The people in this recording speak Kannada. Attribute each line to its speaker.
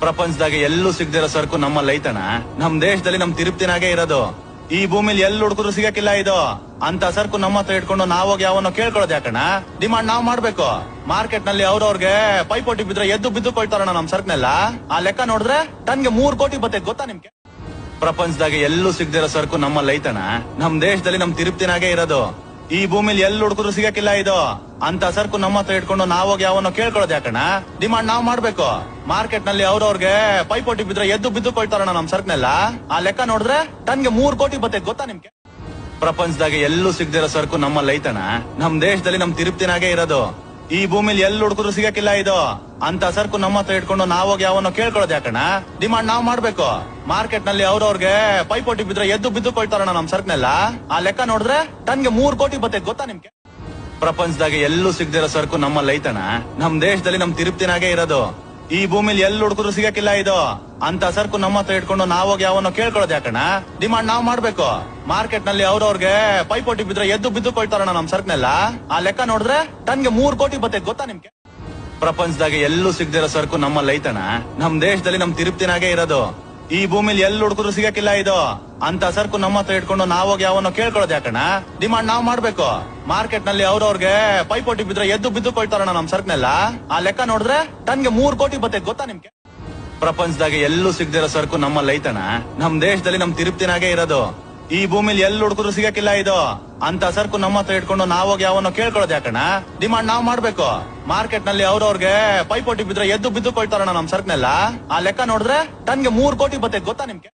Speaker 1: ಪ್ರಪಂಚದಾಗ ಎಲ್ಲೂ ಸಿಗದಿರೋ ಸರಕು ನಮ್ಮ ಐತಣ ನಮ್ ದೇಶದಲ್ಲಿ ನಮ್ ತಿರುಪ್ತಿನಾಗೆ ಇರೋದು. ಈ ಭೂಮಿಲಿ ಎಲ್ಲಿ ಹುಡುಕಿದ್ರು ಸಿಗಕ್ಕಿಲ್ಲ ಇದು. ಅಂತ ಸರಕು ನಮ್ಮ ಹತ್ರ ಇಟ್ಕೊಂಡು ನಾವೋಗಿ ಯಾವನ್ನೋ ಕೇಳ್ಕೊಳ್ಳೋದು ಯಾಕಣ ಡಿಮಾಂಡ್ ನಾವ್ ಮಾಡ್ಬೇಕು. ಮಾರ್ಕೆಟ್ನಲ್ಲಿ ಅವ್ರವ್ರಿಗೆ ಪೈಪೋಟಿ ಬಿದ್ರೆ ಎದ್ದು ಬಿದ್ದು ಕೊಳ್ತಾರಣ ನಮ್ ಸರ್ಕ್ನೆಲ್ಲ. ಆ ಲೆಕ್ಕ ನೋಡಿದ್ರೆ ತನ್ಗೆ ಮೂರ್ ಕೋಟಿ ಬತ್ತೆ ಗೊತ್ತಾ ನಿಮ್ಗೆ? ಪ್ರಪಂಚದಾಗ ಎಲ್ಲೂ ಸಿಗದಿರೋ ಸರಕು ನಮ್ಮ ಲೈತನ. ನಮ್ ದೇಶದಲ್ಲಿ ನಮ್ ತಿರುಪ್ತಿನಾಗೆ ಇರೋದು. ಈ ಭೂಮಿಲಿ ಎಲ್ಲಿ ಹುಡುಕಿದ್ರು ಸಿಗಕ್ಕಿಲ್ಲ ಇದು? ಅಂತ ಸರ್ಕು ನಮ್ಮ ಹತ್ರ ಇಟ್ಕೊಂಡು ಹೋಗಿ ಅವನ್ನ ಕೇಳ್ಕೊಳ್ಳೋದು ಯಾಕಣ ಡಿಮಾಂಡ್ ನಾವ್ ಮಾಡ್ಬೇಕು. ಮಾರ್ಕೆಟ್ನಲ್ಲಿ ಅವ್ರವ್ರಿಗೆ ಪೈಪೋಟಿ ಬಿದ್ರೆ ಎದ್ದು ಬಿದ್ದು ಕೊಳ್ತಾರಣ ನಮ್ ಸರ್ಕ್ನೆಲ್ಲ. ಆ ಲೆಕ್ಕ ನೋಡಿದ್ರೆ ತನ್ಗೆ ಮೂರ್ ಕೋಟಿ ಬತ್ತೆ ಗೊತ್ತಾ ನಿಮ್ಗೆ? ಪ್ರಪಂಚದಾಗ ಎಲ್ಲೂ ಸಿಗದಿರೋ ಸರ್ಕು ನಮ್ಮಲ್ಲಿ ಐತಣ ನಮ್ ದೇಶದಲ್ಲಿ ನಮ್ ತಿರುಪ್ತಿನಾಗೆ ಇರೋದು. ಈ ಭೂಮಿಲಿ ಎಲ್ಲಿ ಹುಡುಕಿದ್ರು ಸಿಗಕ್ಕಿಲ್ಲ ಇದು. ಅಂತ ಸರ್ಕು ನಮ್ಮ ಹತ್ರ ಇಟ್ಕೊಂಡು ಹೋಗಿ ಯಾವನ್ನೋ ಕೇಳ್ಕೊಳ್ಳೋದು ಯಾಕಣ ಡಿಮಾಂಡ್ ನಾವ್ ಮಾಡ್ಬೇಕು. ಮಾರ್ಕೆಟ್ನಲ್ಲಿ ಅವ್ರವ್ರಿಗೆ ಪೈಪೋಟಿ ಬಿದ್ರೆ ಎದ್ದು ಬಿದ್ದು ಕೊಳ್ತಾರಣ ನಮ್ ಸರ್ಕ್ನೆಲ್ಲ. ಆ ಲೆಕ್ಕ ನೋಡಿದ್ರೆ ತನ್ಗೆ ಮೂರ್ ಕೋಟಿ ಬತ್ತೆ ಗೊತ್ತಾ ನಿಮ್ಗೆ? ಪ್ರಪಂಚದಾಗ ಎಲ್ಲೂ ಸಿಗದಿರೋ ಸರ್ಕು ನಮ್ಮಲ್ಲಿ ಐತಣ ನಮ್ ದೇಶದಲ್ಲಿ ನಮ್ ತಿರುಪ್ತಿನಾಗೆ ಇರೋದು. ಈ ಭೂಮಿಲಿ ಎಲ್ಲಿ ಹುಡುಕಿದ್ರು ಸಿಗಕ್ಕಿಲ್ಲ ಇದು. ಅಂತ ಸರ್ಕು ನಮ್ಮ ಹತ್ರ ಇಟ್ಕೊಂಡು ಹೋಗಿ ಯಾವನ್ನೋ ಕೇಳ್ಕೊಳ್ಳೋದು ಯಾಕಣ ಡಿಮಾಂಡ್ ನಾವ್ ಮಾಡ್ಬೇಕು. ಮಾರ್ಕೆಟ್ನಲ್ಲಿ ಅವ್ರವ್ರಿಗೆ ಪೈಪೋಟಿ ಬಿದ್ರೆ ಎದ್ದು ಬಿದ್ದು ಕೊಳ್ತಾರಣ ನಮ್ ಸರ್ಕ್ನೆಲ್ಲ. ಆ ಲೆಕ್ಕ ನೋಡಿದ್ರೆ ತನ್ಗೆ ಮೂರ್ ಕೋಟಿ ಬತ್ತೆ ಗೊತ್ತಾ ನಿಮ್ಗೆ? ಪ್ರಪಂಚದಾಗ ಎಲ್ಲೂ ಸಿಗದಿರೋ ಸರ್ಕು ನಮ್ಮಲ್ಲಿ ಐತಣ ನಮ್ ದೇಶದಲ್ಲಿ ನಮ್ ತಿರುಪ್ತಿನಾಗೆ ಇರೋದು. ಈ ಭೂಮಿಲಿ ಎಲ್ಲಿ ಹುಡುಕಿದ್ರು ಸಿಗಕ್ಕಿಲ್ಲ ಇದು. ಅಂತ ಸರ್ಕು ನಮ್ಮ ಹತ್ರ ಇಟ್ಕೊಂಡು ಹೋಗಿ ಅವನ್ನ ಕೇಳ್ಕೊಳ್ಳೋದು ಯಾಕಣ ಡಿಮಾಂಡ್ ನಾವ್ ಮಾಡ್ಬೇಕು. ಮಾರ್ಕೆಟ್ನಲ್ಲಿ ಅವ್ರವ್ರಿಗೆ ಪೈಪೋಟಿ ಬಿದ್ರೆ ಎದ್ದು ಬಿದ್ದು ಕೊಳ್ತಾರಣ ನಮ್ ಸರ್ಕ್ನೆಲ್ಲ. ಆ ಲೆಕ್ಕ ನೋಡಿದ್ರೆ ತನ್ಗೆ ಮೂರ್ ಕೋಟಿ ಬತ್ತೆ ಗೊತ್ತಾ ನಿಮ್ಗೆ? ಪ್ರಪಂಚದಾಗ ಎಲ್ಲೂ ಸಿಗದಿರೋ ಸರ್ಕು ನಮ್ಮಲ್ಲಿ ಐತಣ ನಮ್ ದೇಶದಲ್ಲಿ ನಮ್ ತಿರುಪ್ತಿನಾಗೆ ಇರೋದು. ಈ ಭೂಮಿಲಿ ಎಲ್ಲಿ ಹುಡುಕಿದ್ರು ಸಿಗಕ್ಕಿಲ್ಲ ಇದು. ಅಂತ ಸರ್ಕು ನಮ್ಮ ಹತ್ರ ಇಟ್ಕೊಂಡು ನಾವೋಗಿ ಯಾವನ್ನೋ ಕೇಳ್ಕೊಳ್ಳೋದು ಯಾಕಣ ಡಿಮಾಂಡ್ ನಾವ್ ಮಾಡ್ಬೇಕು. ಮಾರ್ಕೆಟ್ನಲ್ಲಿ ಅವ್ರವ್ರಿಗೆ ಪೈಪೋಟಿ ಬಿದ್ರೆ ಎದ್ದು ಬಿದ್ದು ಕೊಳ್ತಾರಣ ನಮ್ ಸರ್ಕ್ನೆಲ್ಲ. ಆ ಲೆಕ್ಕ ನೋಡಿದ್ರೆ, ಟನ್ಗೆ ಮೂರ್ ಕೋಟಿ ಬತ್ತೆ ಗೊತ್ತಾ ನಿಮ್ಗೆ?